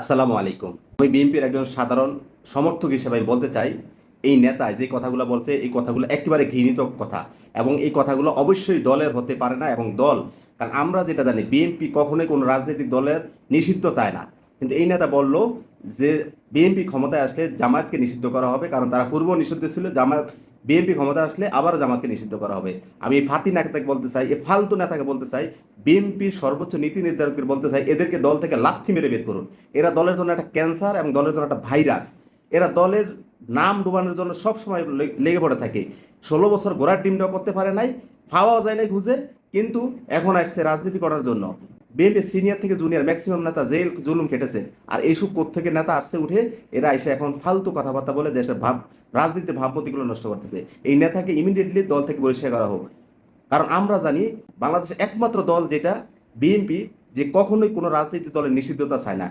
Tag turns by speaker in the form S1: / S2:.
S1: আসসালামু আলাইকুম। আমি বিএনপির একজন সাধারণ সমর্থক হিসেবে আমি বলতে চাই, এই নেতা যে কথাগুলো বলছে, এই কথাগুলো একেবারে ঘৃণিত কথা এবং এই কথাগুলো অবশ্যই দলের হতে পারে না এবং দল, কারণ আমরা যেটা জানি, বিএনপি কখনোই কোনো রাজনৈতিক দলের নিষিদ্ধ চায় না। কিন্তু এই নেতা বলল যে, বিএনপি ক্ষমতায় আসলে জামায়াতকে নিষিদ্ধ করা হবে, কারণ তারা পূর্ব নিষিদ্ধ ছিল, জামায়াত বিএনপি ক্ষমতা আসলে আবার জামাতকে নিষিদ্ধ করা হবে। আমি এই ফাতি নেতাকে বলতে চাই, এই ফালতু নেতাকে বলতে চাই, বিএনপির সর্বোচ্চ নীতি নির্ধারকদের বলতে চাই, এদেরকে দল থেকে লাথি মেরে বের করুন। এরা দলের জন্য একটা ক্যান্সার এবং দলের জন্য একটা ভাইরাস। এরা দলের নাম ডুবানোর জন্য সব সময় লে- লেগে পড়ে থাকে। ষোলো বছর ঘোড়ার ডিমটাও করতে পারে নাই পাওয়া যায় না খুঁজে, কিন্তু এখন আসছে রাজনীতি করার জন্য। বিএনপি সিনিয়র থেকে জুনিয়র ম্যাক্সিমাম নেতা জেল জুলুম খেটেছেন আর এইসব থেকে নেতা আসছে উঠে, এরা এসে এখন ফালতু কথাবার্তা বলে দেশের ভাব রাজনীতির ভাবমতিগুলো নষ্ট করতেছে। এই নেতাকে ইমিডিয়েটলি দল থেকে বহিষ্কার করা হোক। কারণ আমরা জানি, বাংলাদেশের একমাত্র দল যেটা বিএনপি যে কখনোই কোনো রাজনৈতিক দলের নিষিদ্ধতা চায় না।